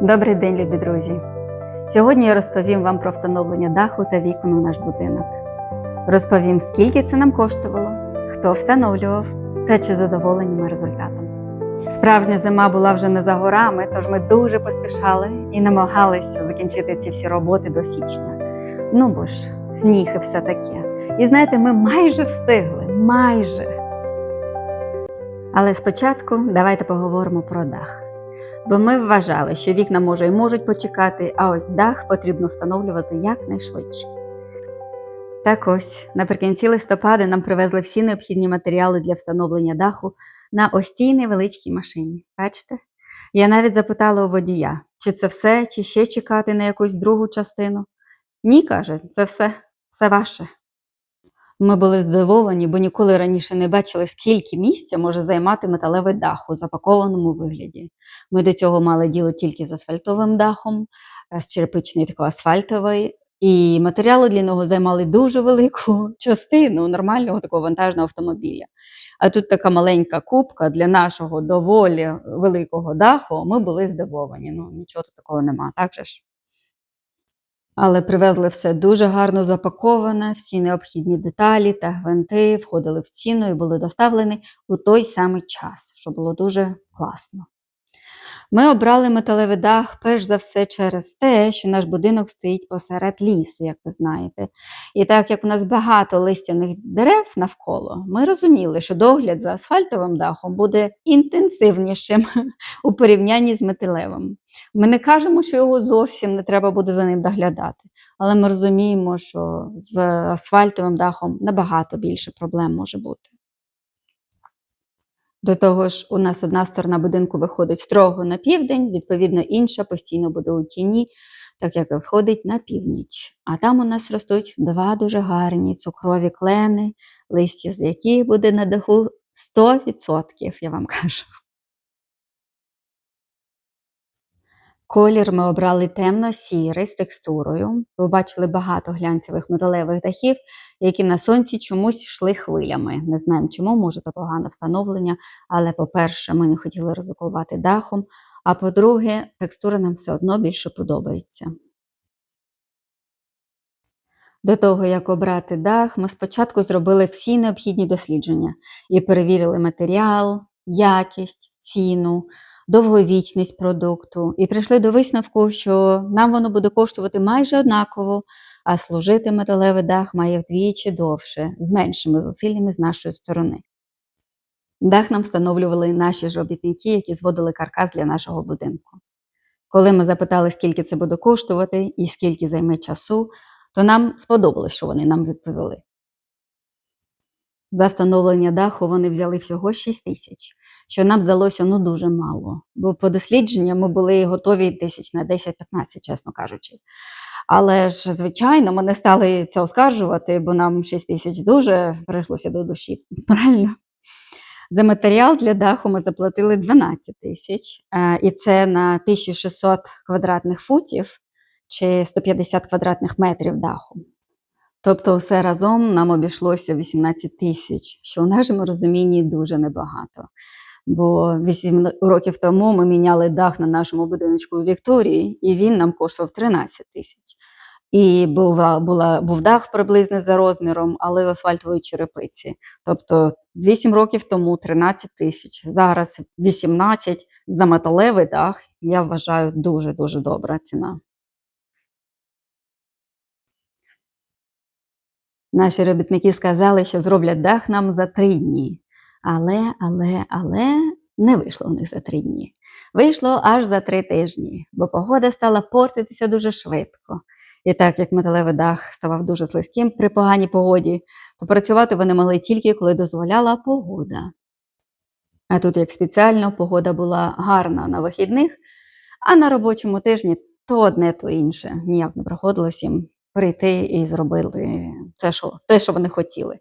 Добрий день, любі друзі! Сьогодні я розповім вам про встановлення даху та вікон у наш будинок. Розповім, скільки це нам коштувало, хто встановлював та чи задоволені ми результатом. Справжня зима була вже не за горами, тож ми дуже поспішали і намагалися закінчити ці всі роботи до січня. Ну бо ж, сніг і все таке. І знаєте, ми майже встигли, майже. Але спочатку давайте поговоримо про дах. Бо ми вважали, що вікна може і можуть почекати, а ось дах потрібно встановлювати якнайшвидше. Так ось, наприкінці листопада нам привезли всі необхідні матеріали для встановлення даху на ось цій невеличкій машині. Бачите? Я навіть запитала у водія, чи це все, чи ще чекати на якусь другу частину. Ні, каже, це все, все ваше. Ми були здивовані, бо ніколи раніше не бачили, скільки місця може займати металевий дах у запакованому вигляді. Ми до цього мали діло тільки з асфальтовим дахом, е, з черепичний такий асфальтовий, і матеріали для нього займали дуже велику частину нормального такого вантажного автомобіля. А тут така маленька кубка для нашого доволі великого даху. Ми були здивовані. Ну нічого тут такого нема, так же ж? Але привезли все дуже гарно запаковане, всі необхідні деталі та гвинти входили в ціну і були доставлені у той самий час, що було дуже класно. Ми обрали металевий дах перш за все через те, що наш будинок стоїть посеред лісу, як ви знаєте. І так як у нас багато листяних дерев навколо, ми розуміли, що догляд за асфальтовим дахом буде інтенсивнішим у порівнянні з металевим. Ми не кажемо, що його зовсім не треба буде за ним доглядати, але ми розуміємо, що з асфальтовим дахом набагато більше проблем може бути. До того ж, у нас одна сторона будинку виходить строго на південь, відповідно, інша постійно буде у тіні, так як виходить на північ. А там у нас ростуть два дуже гарні цукрові клени, листя з яких буде на даху 100%, я вам кажу. Колір ми обрали темно-сірий з текстурою. Ви бачили багато глянцевих металевих дахів, які на сонці чомусь йшли хвилями. Не знаємо чому, може, то погане встановлення, але, по-перше, ми не хотіли ризикувати дахом. А по-друге, текстура нам все одно більше подобається. До того, як обрати дах, ми спочатку зробили всі необхідні дослідження і перевірили матеріал, якість, ціну, довговічність продукту, і прийшли до висновку, що нам воно буде коштувати майже однаково, а служити металевий дах має вдвічі довше, з меншими зусиллями з нашої сторони. Дах нам встановлювали наші ж робітники, які зводили каркас для нашого будинку. Коли ми запитали, скільки це буде коштувати і скільки займе часу, то нам сподобалось, що вони нам відповіли. За встановлення даху вони взяли всього 6 тисяч, що нам здалося ну дуже мало. Бо по дослідженням ми були готові тисяч на 10-15, чесно кажучи. Але ж, звичайно, ми не стали це оскаржувати, бо нам 6 тисяч дуже прийшлося до душі. Правильно? За матеріал для даху ми заплатили 12 тисяч, е, і це на 1600 квадратних футів чи 150 квадратних метрів даху. Тобто, все разом нам обійшлося 18 тисяч, що в нашому розумінні дуже небагато. Бо 8 років тому ми міняли дах на нашому будиночку у Вікторії, і він нам коштував 13 тисяч. І була, була, був дах приблизно за розміром, але асфальтової черепиці. Тобто 8 років тому 13 тисяч, зараз 18 за металевий дах, я вважаю, дуже-дуже добра ціна. Наші робітники сказали, що зроблять дах нам за три дні. Але, але, але не вийшло у них за три дні. Вийшло аж за три тижні, бо погода стала портитися дуже швидко. І так як металевий дах ставав дуже слизьким при поганій погоді, то працювати вони могли тільки коли дозволяла погода. А тут, як спеціально, погода була гарна на вихідних, а на робочому тижні то одне, то інше. Ніяк не приходилось їм прийти і зробити те, що, те, що вони хотіли.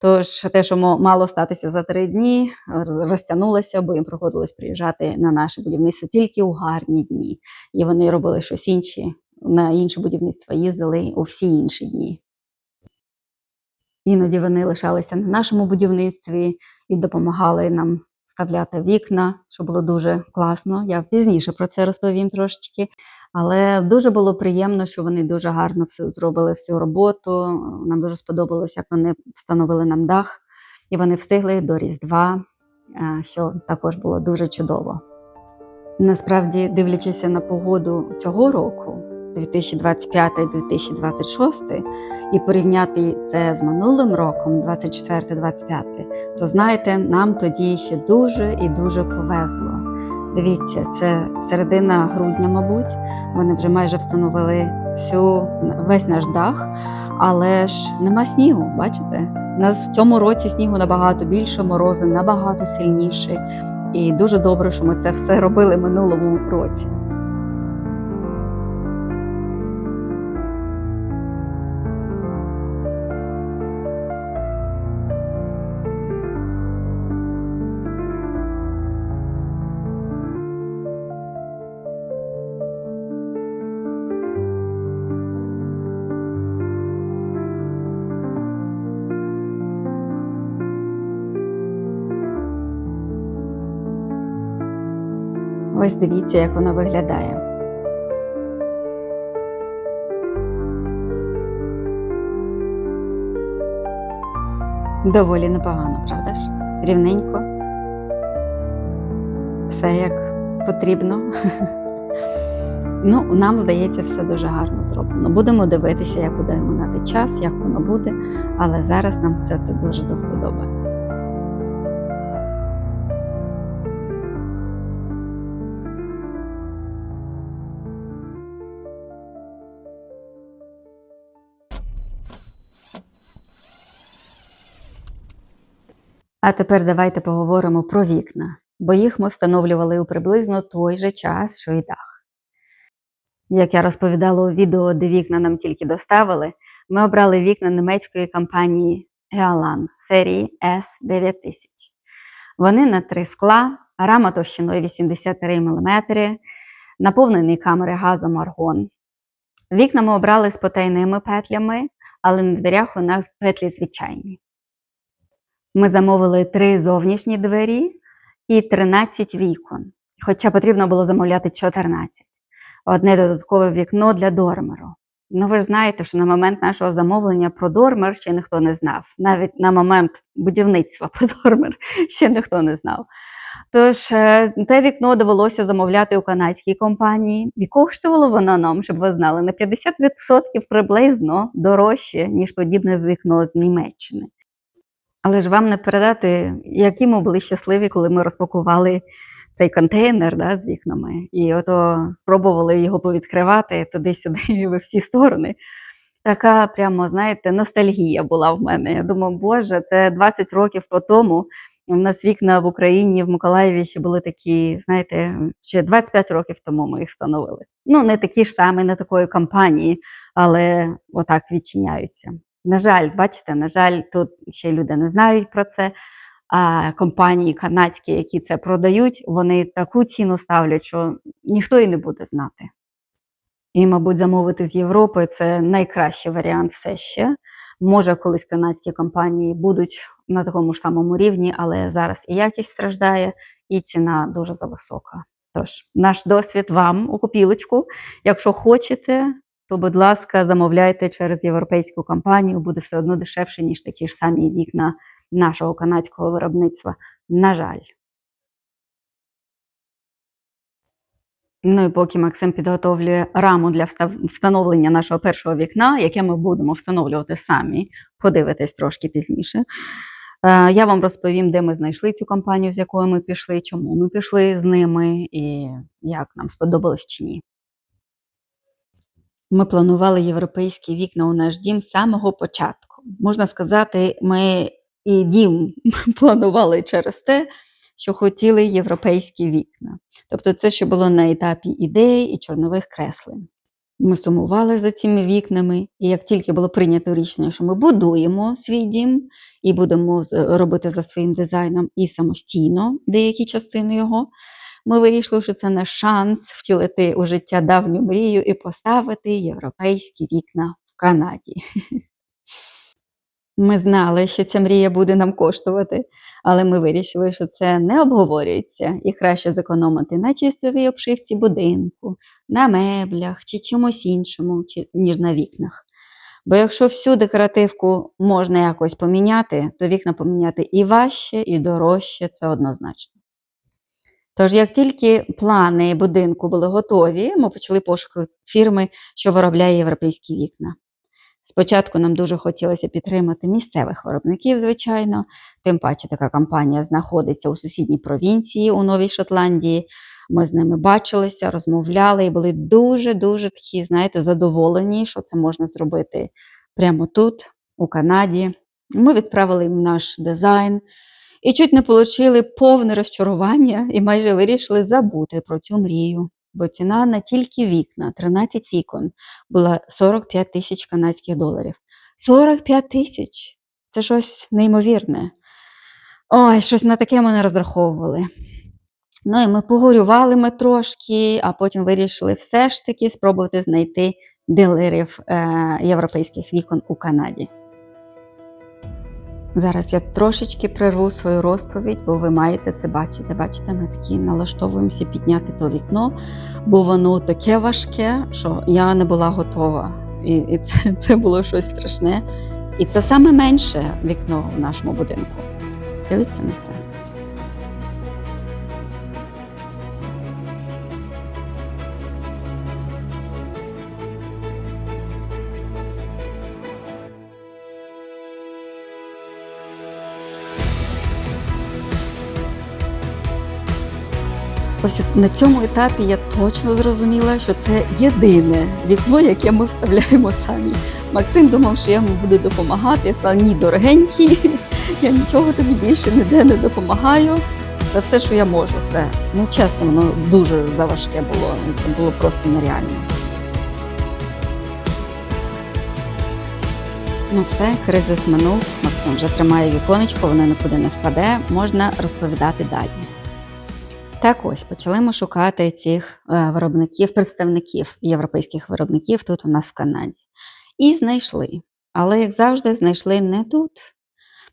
Тож те, що мало статися за три дні, розтягнулося, бо їм приходилось приїжджати на наше будівництво тільки у гарні дні. І вони робили щось інше, на інше будівництво їздили у всі інші дні. Іноді вони лишалися на нашому будівництві і допомагали нам вставляти вікна, що було дуже класно. Я пізніше про це розповім трошечки. Але дуже було приємно, що вони дуже гарно все зробили всю роботу. Нам дуже сподобалось, як вони встановили нам дах, і вони встигли до Різдва, е, що також було дуже чудово. Насправді, дивлячись на погоду цього року, 2025-2026, і порівняти це з минулим роком, 24-25, то знаєте, нам тоді ще дуже і дуже повезло. Дивіться, це середина грудня, мабуть. Вони вже майже встановили всю весь наш дах, але ж нема снігу. Бачите? У нас в цьому році снігу набагато більше, морози набагато сильніші. І дуже добре, що ми це все робили минулому році. Ось дивіться, як воно виглядає. Доволі непогано, правда ж? Рівненько. Все як потрібно. Ну, нам здається, все дуже гарно зроблено. Будемо дивитися, як буде минати час, як воно буде, але зараз нам все це дуже до вподоби. А тепер давайте поговоримо про вікна, бо їх ми встановлювали у приблизно той же час, що й дах. Як я розповідала у відео, де вікна нам тільки доставили, ми обрали вікна німецької компанії Ealan серії S9000. Вони на три скла, рама товщиною 83 мм, наповнені камери газом аргон. Вікна ми обрали з потайними петлями, але на дверях у нас петлі звичайні. Ми замовили три зовнішні двері і 13 вікон, хоча потрібно було замовляти 14. Одне додаткове вікно для дормеру. Ну, ви ж знаєте, що на момент нашого замовлення про дормер ще ніхто не знав. Навіть на момент будівництва про дормер ще ніхто не знав. Тож е, те вікно довелося замовляти у канадській компанії, і коштувало воно нам, щоб ви знали, на 50% приблизно дорожче, ніж подібне вікно з Німеччини. Але ж вам не передати, які ми були щасливі, коли ми розпакували цей контейнер да, з вікнами, і ото спробували його повідкривати туди-сюди, в всі сторони. Така прямо, знаєте, ностальгія була в мене. Я думаю, Боже, це 20 років по тому. У нас вікна в Україні, в Миколаєві ще були такі, знаєте, ще 25 років тому ми їх встановили. Ну, не такі ж самі, не такої компанії, але отак відчиняються. На жаль, бачите, на жаль, тут ще люди не знають про це. А компанії канадські, які це продають, вони таку ціну ставлять, що ніхто і не буде знати. І, мабуть, замовити з Європи це найкращий варіант все ще. Може, колись канадські компанії будуть на такому ж самому рівні, але зараз і якість страждає, і ціна дуже зависока. Тож, наш досвід вам у копілочку. Якщо хочете, то, будь ласка, замовляйте через європейську компанію, буде все одно дешевше, ніж такі ж самі вікна нашого канадського виробництва. На жаль. Ну і поки Максим підготовлює раму для встановлення нашого першого вікна, яке ми будемо встановлювати самі, подивитись трошки пізніше. Е, я вам розповім, де ми знайшли цю компанію, з якою ми пішли, чому ми пішли з ними і як нам сподобалось чи ні. Ми планували європейські вікна у наш дім з самого початку. Можна сказати, ми і дім планували через те, що хотіли європейські вікна. Тобто, це ще було на етапі ідей і чорнових креслень. Ми сумували за цими вікнами, і як тільки було прийнято рішення, що ми будуємо свій дім і будемо робити за своїм дизайном і самостійно деякі частини його, ми вирішили, що це наш шанс втілити у життя давню мрію і поставити європейські вікна в Канаді. Ми знали, що ця мрія буде нам коштувати, але ми вирішили, що це не обговорюється і краще зекономити на чистовій обшивці будинку, на меблях чи чомусь іншому, ніж на вікнах. Бо якщо всю декоративку можна якось поміняти, то вікна поміняти і важче, і дорожче це однозначно. Тож, як тільки плани будинку були готові, ми почали пошуки фірми, що виробляє європейські вікна. Спочатку нам дуже хотілося підтримати місцевих виробників, звичайно, тим паче така компанія знаходиться у сусідній провінції у Новій Шотландії. Ми з ними бачилися, розмовляли і були дуже-дуже такі, знаєте, задоволені, що це можна зробити прямо тут, у Канаді. Ми відправили їм наш дизайн і чуть не отримали повне розчарування і майже вирішили забути про цю мрію. Бо ціна на тільки вікна, 13 вікон, була 45 тисяч канадських доларів. 45 тисяч! Це щось неймовірне. Ой, щось на таке ми не розраховували. Ну і ми погорювали ми трошки, а потім вирішили все ж таки спробувати знайти дилерів е, європейських вікон у Канаді. Зараз я трошечки прерву свою розповідь, бо ви маєте це бачити. Бачите, ми такі налаштовуємося підняти то вікно, бо воно таке важке, що я не була готова. І, і це, це було щось страшне. І це саме менше вікно в нашому будинку. Дивіться на це. Ось на цьому етапі я точно зрозуміла, що це єдине вікно, яке ми вставляємо самі. Максим думав, що я йому буду допомагати. Я сказала, ні, дорогенький, я нічого тобі більше ніде не допомагаю. Це все, що я можу. Все. Ну, чесно, воно дуже заважке було. Це було просто нереально. Ну все, кризис минув. Максим вже тримає віконечко, воно нікуди не впаде. Можна розповідати далі. Так ось почали ми шукати цих е, виробників, представників європейських виробників тут у нас в Канаді. І знайшли. Але, як завжди, знайшли не тут.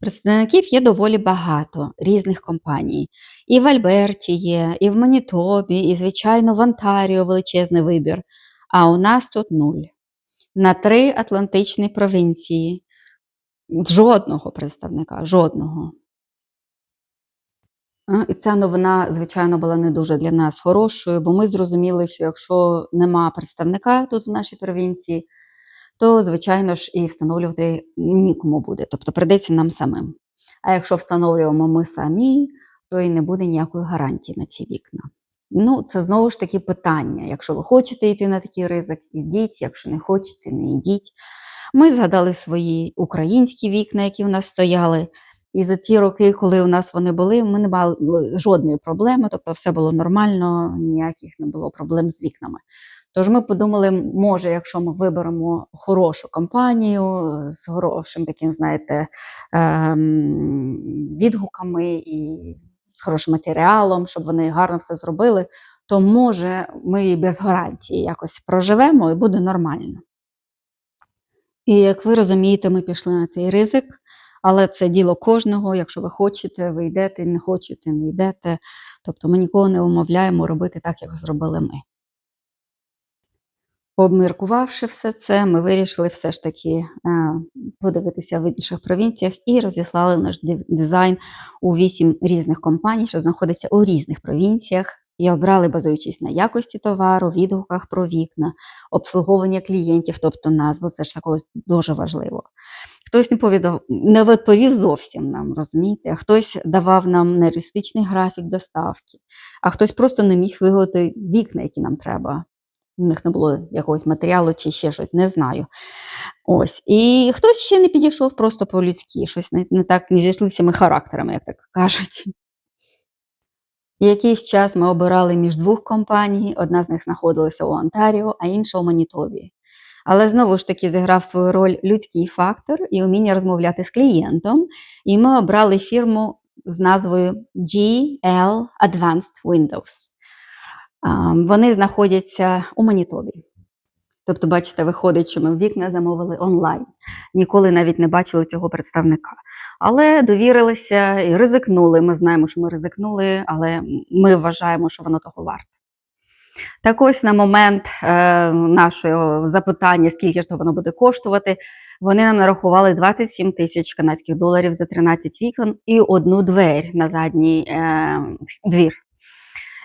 Представників є доволі багато різних компаній. І в Альберті є, і в Манітобі, і, звичайно, в Онтаріо величезний вибір. А у нас тут нуль. На три Атлантичні провінції. Жодного представника, жодного. А, І ця новина, звичайно, була не дуже для нас хорошою, бо ми зрозуміли, що якщо нема представника тут в нашій провінції, то, звичайно ж, і встановлювати нікому буде. Тобто прийдеться нам самим. А якщо встановлюємо ми самі, то і не буде ніякої гарантії на ці вікна. Ну, це знову ж таки питання. Якщо ви хочете йти на такий ризик, ідіть, якщо не хочете, не йдіть. Ми згадали свої українські вікна, які в нас стояли. І за ті роки, коли у нас вони були, ми не мали жодної проблеми, тобто все було нормально, ніяких не було проблем з вікнами. Тож ми подумали, може, якщо ми виберемо хорошу компанію з хорошим таким, знаєте, ем, відгуками і з хорошим матеріалом, щоб вони гарно все зробили, то може ми і без гарантії якось проживемо і буде нормально. І як ви розумієте, ми пішли на цей ризик. Але це діло кожного. Якщо ви хочете, ви йдете, не хочете, не йдете. Тобто ми нікого не умовляємо робити так, як зробили ми. Обміркувавши все це, ми вирішили все ж таки е, подивитися в інших провінціях і розіслали наш дизайн у вісім різних компаній, що знаходяться у різних провінціях, і обрали, базуючись на якості товару, відгуках про вікна, обслуговування клієнтів, тобто назву, це ж також дуже важливо. Хтось не повідав, не відповів зовсім нам, розумієте, хтось давав нам нереалістичний графік доставки, а хтось просто не міг виготовити вікна, які нам треба. У них не було якогось матеріалу чи ще щось, не знаю. Ось. І хтось ще не підійшов просто по-людськи, щось не, не так не зійшлися ми характерами, як так кажуть. Якийсь час ми обирали між двох компаній, одна з них знаходилася у Онтаріо, а інша у Манітобі. Але знову ж таки зіграв свою роль людський фактор і вміння розмовляти з клієнтом. І ми обрали фірму з назвою GL Advanced Windows. Вони знаходяться у Манітобі. Тобто, бачите, виходить, що ми вікна замовили онлайн. Ніколи навіть не бачили цього представника. Але довірилися і ризикнули. Ми знаємо, що ми ризикнули, але ми вважаємо, що воно того варте. Так ось на момент е, нашого запитання, скільки ж то воно буде коштувати, вони нам нарахували 27 тисяч канадських доларів за 13 вікон і одну двері на задній е, двір.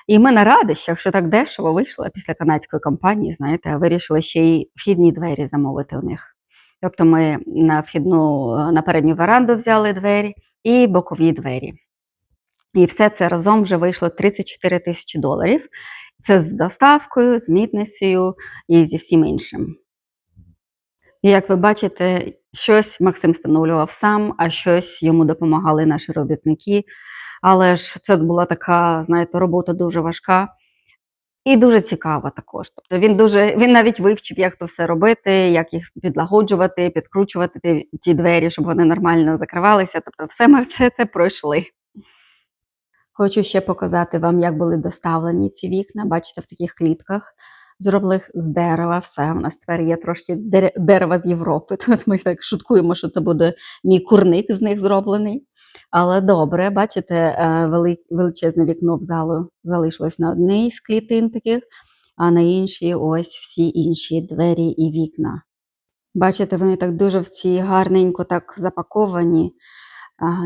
І ми на радощах, що так дешево вийшло після канадської компанії, знаєте, вирішили ще й вхідні двері замовити у них. Тобто ми на вхідну на передню веранду взяли двері і бокові двері. І все це разом вже вийшло 34 тисячі доларів. Це з доставкою, з мітницею і зі всім іншим. І як ви бачите, щось Максим встановлював сам, а щось йому допомагали наші робітники. Але ж це була така, знаєте, робота дуже важка і дуже цікава також. Тобто він дуже він навіть вивчив, як то все робити, як їх підлагоджувати, підкручувати ті, двері, щоб вони нормально закривалися. Тобто, все ми все це пройшли. Хочу ще показати вам, як були доставлені ці вікна. Бачите, в таких клітках зроблених з дерева. Все, у нас тепер є трошки дерева з Європи. Тут ми так шуткуємо, що це буде мій курник з них зроблений. Але добре, бачите, е, величезне вікно в залу залишилось на одній з клітин таких, а на іншій ось всі інші двері і вікна. Бачите, вони так дуже всі гарненько так запаковані.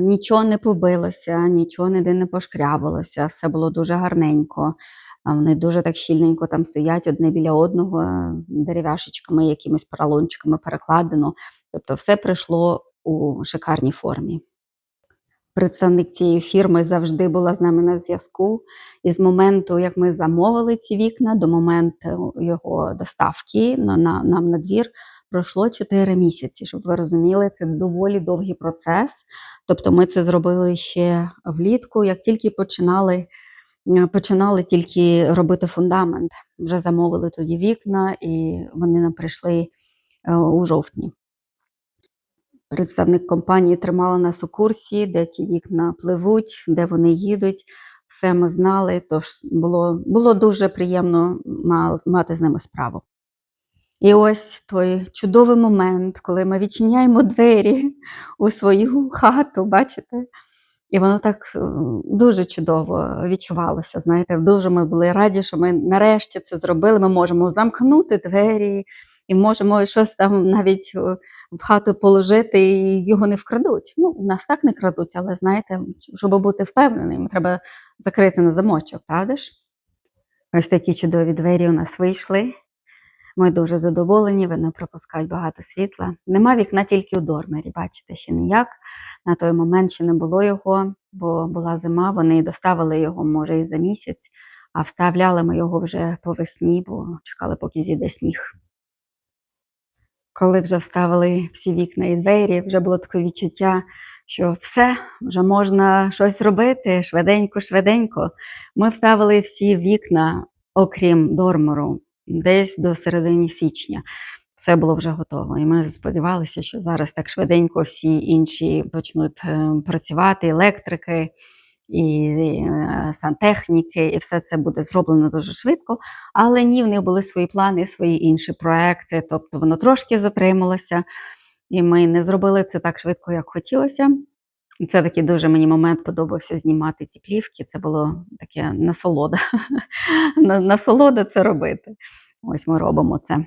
Нічого не побилося, нічого ніде не пошкрябалося, все було дуже гарненько. Вони дуже так щільненько там стоять одне біля одного, е, дерев'яшечками, якимись поролончиками перекладено. Тобто все прийшло у шикарній формі. Представник цієї фірми завжди була з нами на зв'язку. І з моменту, як ми замовили ці вікна, до моменту його доставки на, на, нам на двір, пройшло 4 місяці. Щоб ви розуміли, це доволі довгий процес. Тобто ми це зробили ще влітку, як тільки починали, е, починали тільки робити фундамент. Вже замовили тоді вікна, і вони нам прийшли е, у жовтні. Представник компанії тримала нас у курсі, де ті вікна пливуть, де вони їдуть. Все ми знали, тож було, було дуже приємно мати з ними справу. І ось той чудовий момент, коли ми відчиняємо двері у свою хату, бачите? І воно так е, дуже чудово відчувалося. Знаєте, дуже ми були раді, що ми нарешті це зробили. Ми можемо замкнути двері і можемо щось там навіть е, в хату положити, і його не вкрадуть. Ну, у нас так не крадуть, але знаєте, щоб бути впевненим, треба закрити на замочок, правда ж? Ось такі чудові двері у нас вийшли. Ми дуже задоволені, вони пропускають багато світла. Нема вікна тільки у дормері, бачите, ще ніяк. На той момент ще не було його, бо була зима, вони доставили його, може, і за місяць, а вставляли ми його вже по весні, бо чекали, поки зійде сніг. Коли вже вставили всі вікна і двері, вже було таке відчуття, що все, вже можна щось зробити швиденько, швиденько. Ми вставили всі вікна, окрім дормору, десь до середини січня. Все було вже готово. І ми сподівалися, що зараз так швиденько всі інші почнуть е, працювати, електрики і е, сантехніки, і все це буде зроблено дуже швидко. Але ні, в них були свої плани, свої інші проекти. Тобто воно трошки затрималося, і ми не зробили це так швидко, як хотілося. Це такий дуже мені момент подобався знімати ці плівки. Це було таке насолода. Насолода це робити. Ось ми робимо це.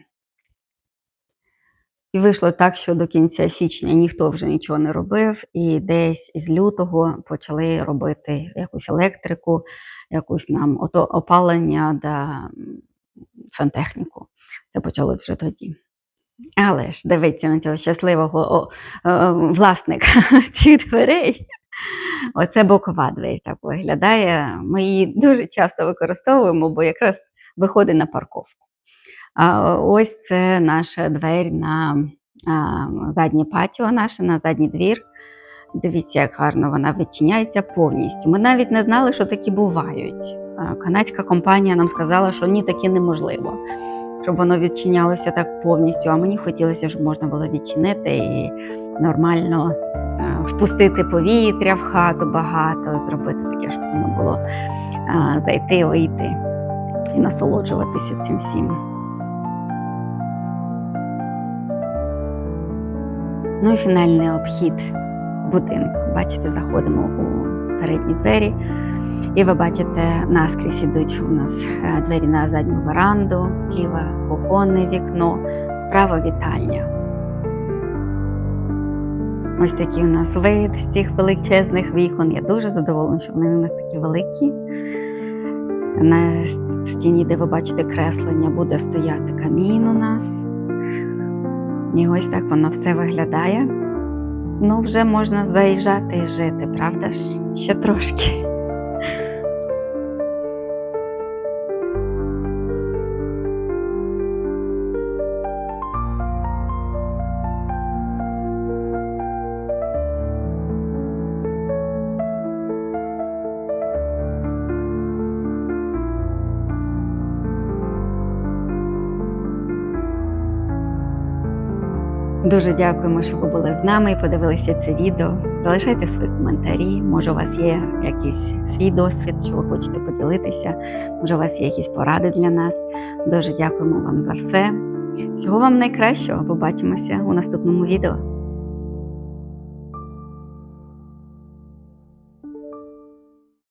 І вийшло так, що до кінця січня ніхто вже нічого не робив, і десь з лютого почали робити якусь електрику, якусь нам опалення да сантехніку. Це почали вже тоді. Але ж дивіться на цього щасливого о, е, власника цих дверей. Оце бокова двері так виглядає. Ми її дуже часто використовуємо, бо якраз виходить на парковку. А ось це наша двері на а, заднє патіо, наше, на задній двір. Дивіться, як гарно вона відчиняється повністю. Ми навіть не знали, що такі бувають. Канадська компанія нам сказала, що ні, таке неможливо, щоб воно відчинялося так повністю. А мені хотілося, щоб можна було відчинити і нормально е, впустити повітря в хату багато, зробити таке, щоб воно було е, зайти, вийти і насолоджуватися цим всім. Ну і фінальний обхід будинку. Бачите, заходимо у передні двері і ви бачите, наскрізь ідуть у нас е, двері на задню веранду, зліва кухонне вікно, справа вітальня. Ось такий у нас вид з тих величезних вікон. Я дуже задоволена, що вони у нас такі великі. На стіні, де ви бачите креслення, буде стояти камін у нас. І ось так воно все виглядає. Ну, вже можна заїжджати і жити, правда ж? Ще трошки. Дуже дякуємо, що ви були з нами і подивилися це відео. Залишайте свої коментарі. Може, у вас є якийсь свій досвід, що ви хочете поділитися. Може, у вас є якісь поради для нас. Дуже дякуємо вам за все. Всього вам найкращого. Побачимося у наступному відео.